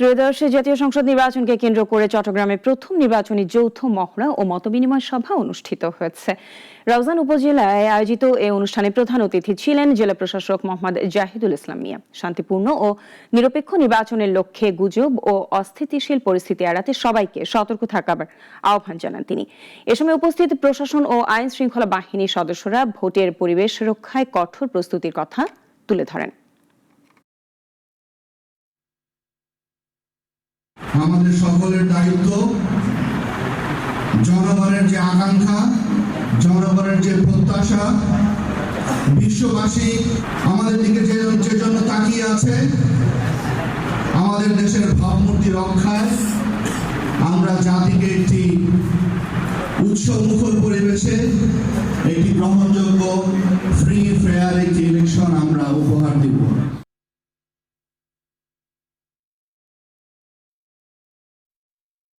ত্রয়োদশ জাতীয় সংসদ নির্বাচনকে কেন্দ্র করে চট্টগ্রামে প্রথম নির্বাচনী যৌথ মহড়া ও মতবিনিময় সভা অনুষ্ঠিত হয়েছে। রাউজান উপজেলায় আয়োজিত এই অনুষ্ঠানে প্রধান অতিথি ছিলেন জেলা প্রশাসক মোহাম্মদ জাহিদুল ইসলাম মিয়া। শান্তিপূর্ণ ও নিরপেক্ষ নির্বাচনের লক্ষ্যে গুজব ও অস্থিতিশীল পরিস্থিতি এড়াতে সবাইকে সতর্ক থাকার আহ্বান জানান তিনি। এ সময় উপস্থিত প্রশাসন ও আইন শৃঙ্খলা বাহিনীর সদস্যরা ভোটের পরিবেশ রক্ষায় কঠোর প্রস্তুতির কথা তুলে ধরেন। আমাদের সকলের দায়িত্ব, জনগণের যে আকাঙ্ক্ষা, জনগণের যে প্রত্যাশা, বিশ্ববাসী আমাদের দিকে যে যে জন্য তাকিয়ে আছে, আমাদের দেশের ভাবমূর্তি রক্ষায় আমরা জাতিকে একটি উৎসব মুখর পরিবেশে, একটি গ্রহণযোগ্য